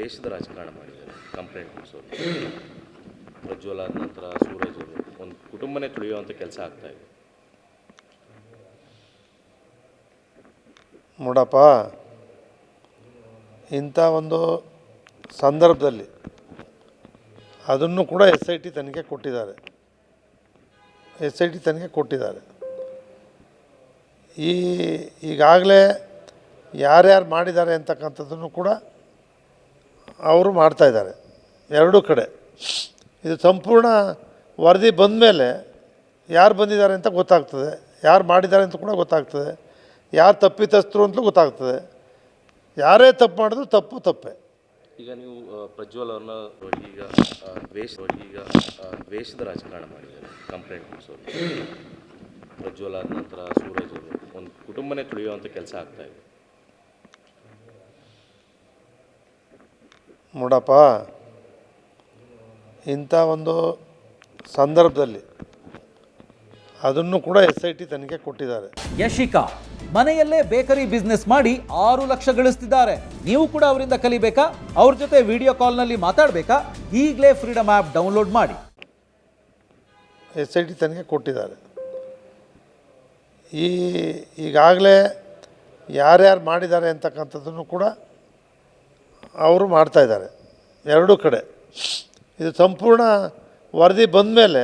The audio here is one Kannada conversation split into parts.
ದ್ವೇಷದ ರಾಜಕಾರಣ ಮಾಡಿದ್ದಾರೆ. ಕಂಪ್ಲೇಂಟ್ ಕೊಡಿಸೋರು. ಪ್ರಜ್ವಲ ಆದ ನಂತರ ಸೂರಜ್ ಅವರು. ಒಂದು ಕುಟುಂಬನೇ ತುಳಿಯುವಂಥ ಕೆಲಸ ಆಗ್ತಾ ಇದೆ. ನೋಡಪ್ಪ, ಇಂಥ ಒಂದು ಸಂದರ್ಭದಲ್ಲಿ ಅದನ್ನು ಕೂಡ ಎಸ್ ಐ ಟಿ ತನಿಖೆ ಕೊಟ್ಟಿದ್ದಾರೆ. ಎಸ್ ಐ ಟಿ ತನಿಖೆ ಕೊಟ್ಟಿದ್ದಾರೆ. ಈ ಈಗಾಗಲೇ ಯಾರ್ಯಾರು ಮಾಡಿದ್ದಾರೆ ಅಂತಕ್ಕಂಥದ್ದನ್ನು ಕೂಡ ಅವರು ಮಾಡ್ತಾಯಿದ್ದಾರೆ ಎರಡೂ ಕಡೆ. ಇದು ಸಂಪೂರ್ಣ ವರದಿ ಬಂದ ಮೇಲೆ ಯಾರು ಬಂದಿದ್ದಾರೆ ಅಂತ ಗೊತ್ತಾಗ್ತದೆ. ಯಾರು ಮಾಡಿದ್ದಾರೆ ಅಂತ ಕೂಡ ಗೊತ್ತಾಗ್ತದೆ. ಯಾರು ತಪ್ಪಿತಸ್ಥರು ಅಂತಲೂ ಗೊತ್ತಾಗ್ತದೆ. ಯಾರೇ ತಪ್ಪು ಮಾಡಿದ್ರು ತಪ್ಪು ತಪ್ಪೇ. ಈಗ ನೀವು ಪ್ರಜ್ವಲ್ ಅವ್ರನ್ನ ಈಗ ವೇಷ ಈಗ ಆ, ದ್ವೇಷದ ರಾಜಕಾರಣ ಮಾಡಿದ್ದಾರೆ ಕಂಪ್ಲೇಂಟ್ ಕೊಡಿಸೋರು. ಪ್ರಜ್ವಲ ಆದ ನಂತರ ಸೂರಜ್ ಅವರು ಒಂದು ಕುಟುಂಬನೇ ತುಳಿಯುವಂಥ ಕೆಲಸ ಆಗ್ತಾ ನೋಡಪ್ಪ ಇಂಥ ಒಂದು ಸಂದರ್ಭದಲ್ಲಿ ಅದನ್ನು ಕೂಡ ಎಸ್ ಐ ಟಿ ತನಿಖೆ ಕೊಟ್ಟಿದ್ದಾರೆ. ಯಶಿಕಾ ಮನೆಯಲ್ಲೇ ಬೇಕರಿ ಬಿಸ್ನೆಸ್ ಮಾಡಿ ಆರು ಲಕ್ಷ ಗಳಿಸ್ತಿದ್ದಾರೆ. ನೀವು ಕೂಡ ಅವರಿಂದ ಕಲಿಬೇಕಾ? ಅವ್ರ ಜೊತೆ ವಿಡಿಯೋ ಕಾಲ್ನಲ್ಲಿ ಮಾತಾಡಬೇಕಾ? ಈಗಲೇ ಫ್ರೀಡಮ್ ಆ್ಯಪ್ ಡೌನ್ಲೋಡ್ ಮಾಡಿ. ಎಸ್ ಐ ಟಿ ತನಿಖೆ ಕೊಟ್ಟಿದ್ದಾರೆ. ಈ ಈಗಾಗಲೇ ಯಾರ್ಯಾರು ಮಾಡಿದ್ದಾರೆ ಅಂತಕ್ಕಂಥದ್ದನ್ನು ಕೂಡ ಅವರು ಮಾಡ್ತಾಯಿದ್ದಾರೆ ಎರಡೂ ಕಡೆ. ಇದು ಸಂಪೂರ್ಣ ವರದಿ ಬಂದ ಮೇಲೆ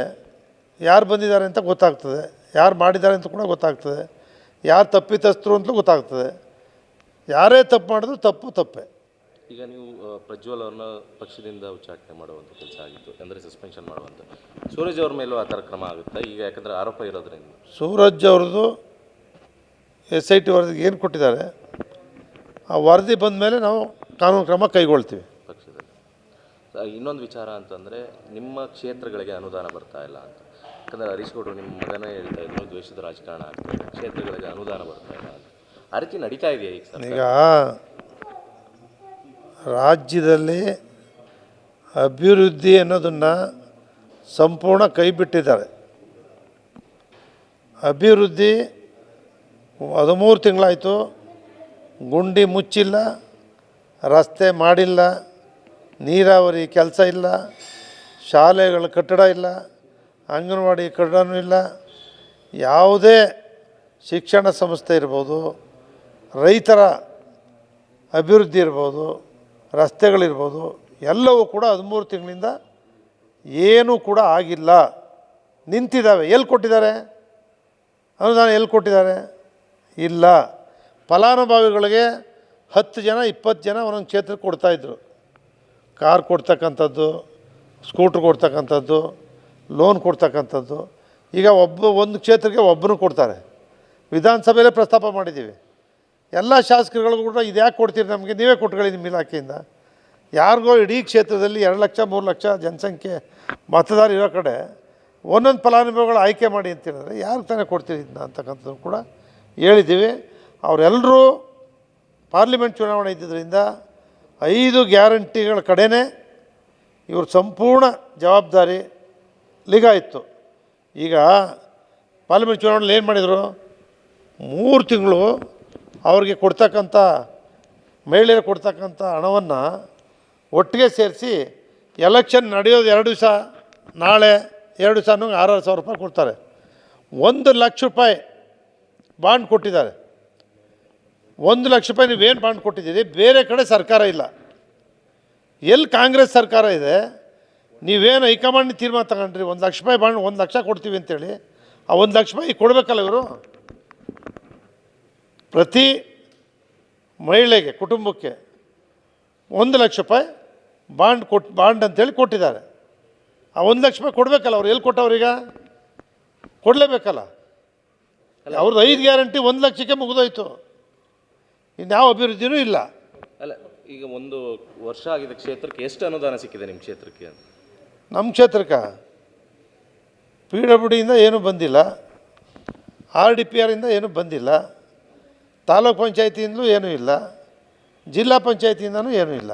ಯಾರು ಬಂದಿದ್ದಾರೆ ಅಂತ ಗೊತ್ತಾಗ್ತದೆ. ಯಾರು ಮಾಡಿದ್ದಾರೆ ಅಂತ ಕೂಡ ಗೊತ್ತಾಗ್ತದೆ. ಯಾರು ತಪ್ಪಿತಸ್ಥರು ಅಂತಲೂ ಗೊತ್ತಾಗ್ತದೆ. ಯಾರೇ ತಪ್ಪು ಮಾಡಿದ್ರು ತಪ್ಪು ತಪ್ಪೆ. ಈಗ ನೀವು ಪ್ರಜ್ವಲ್ ಅವ್ರನ್ನ ಪಕ್ಷದಿಂದ ಉಚ್ಚಾಟನೆ ಮಾಡುವಂಥ ಕೆಲಸ ಆಗಿತ್ತು ಅಂದರೆ ಸಸ್ಪೆನ್ಷನ್ ಮಾಡುವಂಥ ಸೂರಜ್ ಅವ್ರ ಮೇಲೂ ಆ ಥರ ಕ್ರಮ ಆಗುತ್ತೆ? ಈಗ ಯಾಕಂದರೆ ಆರೋಪ ಇರೋದ್ರಿಂದ. ಸೂರಜ್ ಅವ್ರದ್ದು ಎಸ್ ಐ ಟಿ ವರದಿಗೆ ಏನು ಕೊಟ್ಟಿದ್ದಾರೆ? ಆ ವರದಿ ಬಂದ ಮೇಲೆ ನಾವು ಕಾನೂನು ಕ್ರಮ ಕೈಗೊಳ್ತೀವಿ. ಪಕ್ಷದಲ್ಲಿ. ಇನ್ನೊಂದು ವಿಚಾರ ಅಂತಂದರೆ ನಿಮ್ಮ ಕ್ಷೇತ್ರಗಳಿಗೆ ಅನುದಾನ ಬರ್ತಾ ಇಲ್ಲ ಅಂತ. ಯಾಕಂದರೆ ಹರೀಶ್ ಗೌಡರು ನಿಮ್ಮ ಮಗನೇ ಹೇಳ್ತಾ ಇದ್ರು ದ್ವೇಷದ ರಾಜಕಾರಣ ಆಗ್ತಾ ಇದೆ. ಕ್ಷೇತ್ರಗಳಿಗೆ ಅನುದಾನ ಬರ್ತಾ ಇಲ್ಲ ಅಂತ. ಆ ರೀತಿ ನಡೀತಾ ಇದೆಯಾ ಈಗ ಸರ್ ಈಗ ರಾಜ್ಯದಲ್ಲಿ ಅಭಿವೃದ್ಧಿ ಅನ್ನೋದನ್ನು ಸಂಪೂರ್ಣ ಕೈ ಬಿಟ್ಟಿದ್ದಾರೆ. ಅಭಿವೃದ್ಧಿ ಹದಿಮೂರು ತಿಂಗಳಾಯಿತು ಗುಂಡಿ ಮುಚ್ಚಿಲ್ಲ. ರಸ್ತೆ ಮಾಡಿಲ್ಲ, ನೀರಾವರಿ ಕೆಲಸ ಇಲ್ಲ, ಶಾಲೆಗಳ ಕಟ್ಟಡ ಇಲ್ಲ, ಅಂಗನವಾಡಿ ಕಟ್ಟಡನೂ ಇಲ್ಲ. ಯಾವುದೇ ಶಿಕ್ಷಣ ಸಂಸ್ಥೆ ಇರ್ಬೋದು, ರೈತರ ಅಭಿವೃದ್ಧಿ ಇರ್ಬೋದು, ರಸ್ತೆಗಳಿರ್ಬೋದು, ಎಲ್ಲವೂ ಕೂಡ ಹದಿಮೂರು ತಿಂಗಳಿಂದ ಏನೂ ಕೂಡ ಆಗಿಲ್ಲ. ನಿಂತಿದ್ದಾವೆ. ಎಲ್ಲಿ ಕೊಟ್ಟಿದ್ದಾರೆ? ಅನುದಾನ ಎಲ್ಲಿ ಕೊಟ್ಟಿದ್ದಾರೆ? ಇಲ್ಲ. ಫಲಾನುಭವಿಗಳಿಗೆ ಹತ್ತು ಜನ, ಇಪ್ಪತ್ತು ಜನ ಒಂದೊಂದು ಕ್ಷೇತ್ರಕ್ಕೆ ಕೊಡ್ತಾಯಿದ್ರು ಕಾರ್ ಕೊಡ್ತಕ್ಕಂಥದ್ದು, ಸ್ಕೂಟ್ರ್ ಕೊಡ್ತಕ್ಕಂಥದ್ದು, ಲೋನ್ ಕೊಡ್ತಕ್ಕಂಥದ್ದು. ಈಗ ಒಬ್ಬ, ಒಂದು ಕ್ಷೇತ್ರಕ್ಕೆ ಒಬ್ಬರು ಕೊಡ್ತಾರೆ. ವಿಧಾನಸಭೆಯಲ್ಲೇ ಪ್ರಸ್ತಾಪ ಮಾಡಿದ್ದೀವಿ. ಎಲ್ಲ ಶಾಸಕರುಗಳಿಗೂ ಕೂಡ ಇದು ಯಾಕೆ ಕೊಡ್ತೀರಿ ನಮಗೆ? ನೀವೇ ಕೊಟ್ಕೊಳ್ಳಿ ನಿಮ್ಮ ಇಲಾಖೆಯಿಂದ. ಯಾರಿಗೋ ಇಡೀ ಕ್ಷೇತ್ರದಲ್ಲಿ ಎರಡು ಲಕ್ಷ, ಮೂರು ಲಕ್ಷ ಜನಸಂಖ್ಯೆ ಮತದಾರ ಇರೋ ಕಡೆ ಒಂದೊಂದು ಫಲಾನುಭವಿಗಳು ಆಯ್ಕೆ ಮಾಡಿ ಅಂತ ಹೇಳಿದ್ರೆ ಯಾರು ತಾನೇ ಕೊಡ್ತೀರಿ ಅಂತಕ್ಕಂಥದ್ದು ಕೂಡ ಹೇಳಿದ್ದೀವಿ. ಅವರೆಲ್ಲರೂ ಪಾರ್ಲಿಮೆಂಟ್ ಚುನಾವಣೆ ಇದ್ದಿದ್ದರಿಂದ ಐದು ಗ್ಯಾರಂಟಿಗಳ ಕಡೆನೇ ಇವರು ಸಂಪೂರ್ಣ ಜವಾಬ್ದಾರಿ ಲಿಗಾಯಿತು ಈಗ ಪಾರ್ಲಿಮೆಂಟ್ ಚುನಾವಣೆಯಲ್ಲಿ ಏನು ಮಾಡಿದರು? ಮೂರು ತಿಂಗಳು ಅವ್ರಿಗೆ ಕೊಡ್ತಕ್ಕಂಥ ಮಹಿಳೆಯರು ಕೊಡ್ತಕ್ಕಂಥ ಹಣವನ್ನು ಒಟ್ಟಿಗೆ ಸೇರಿಸಿ ಎಲೆಕ್ಷನ್ ನಡೆಯೋದು ಎರಡು ದಿವಸ, ನಾಳೆ ಎರಡು ದಿವಸ ಆರು ಆರಾರು ಸಾವಿರ ರೂಪಾಯಿ ಕೊಡ್ತಾರೆ. ಒಂದು ಲಕ್ಷ ರೂಪಾಯಿ ಬಾಂಡ್ ಕೊಟ್ಟಿದ್ದಾರೆ. ಒಂದು ಲಕ್ಷ ರೂಪಾಯಿ ನೀವೇನು ಬಾಂಡ್ ಕೊಟ್ಟಿದ್ದೀರಿ? ಬೇರೆ ಕಡೆ ಸರ್ಕಾರ ಇಲ್ಲ. ಎಲ್ಲಿ ಕಾಂಗ್ರೆಸ್ ಸರ್ಕಾರ ಇದೆ? ನೀವೇನು ಹೈಕಮಾಂಡ್ ತೀರ್ಮಾನ ತಗೊಂಡ್ರಿ? ಒಂದು ಲಕ್ಷ ರೂಪಾಯಿ ಬಾಂಡ್ ಒಂದು ಲಕ್ಷ ಕೊಡ್ತೀವಿ ಅಂತೇಳಿ. ಆ ಒಂದು ಲಕ್ಷ ರೂಪಾಯಿ ಕೊಡಬೇಕಲ್ಲ ಇವರು? ಪ್ರತಿ ಮಹಿಳೆಗೆ ಕುಟುಂಬಕ್ಕೆ ಒಂದು ಲಕ್ಷ ರೂಪಾಯಿ ಬಾಂಡ್ ಕೊಟ್ಟು ಬಾಂಡ್ ಅಂತೇಳಿ ಕೊಟ್ಟಿದ್ದಾರೆ. ಆ ಒಂದು ಲಕ್ಷ ರೂಪಾಯಿ ಕೊಡಬೇಕಲ್ಲ ಅವ್ರು? ಎಲ್ಲಿ ಕೊಟ್ಟವ್ರೀಗ ಕೊಡಲೇಬೇಕಲ್ಲ? ಅವ್ರದ್ದು ಐದು ಗ್ಯಾರಂಟಿ ಒಂದು ಲಕ್ಷಕ್ಕೆ ಮುಗಿದೋಯ್ತು. ಇನ್ಯಾವ ಅಭಿವೃದ್ಧಿನೂ ಇಲ್ಲ. ಅಲ್ಲ ಈಗ ಒಂದು ವರ್ಷ ಆಗಿದೆ ಕ್ಷೇತ್ರಕ್ಕೆ ಎಷ್ಟು ಅನುದಾನ ಸಿಕ್ಕಿದೆ ನಿಮ್ಮ ಕ್ಷೇತ್ರಕ್ಕೆ ಅಂತ? ನಮ್ಮ ಕ್ಷೇತ್ರಕ್ಕೆ ಪಿ ಡಬ್ಲ್ಯೂ ಡಿಯಿಂದ ಏನೂ ಬಂದಿಲ್ಲ. ಆರ್ ಡಿ ಪಿ ಆರಿಂದ ಏನೂ ಬಂದಿಲ್ಲ. ತಾಲೂಕ್ ಪಂಚಾಯತಿಯಿಂದಲೂ ಏನೂ ಇಲ್ಲ. ಜಿಲ್ಲಾ ಪಂಚಾಯತಿಯಿಂದನೂ ಏನೂ ಇಲ್ಲ.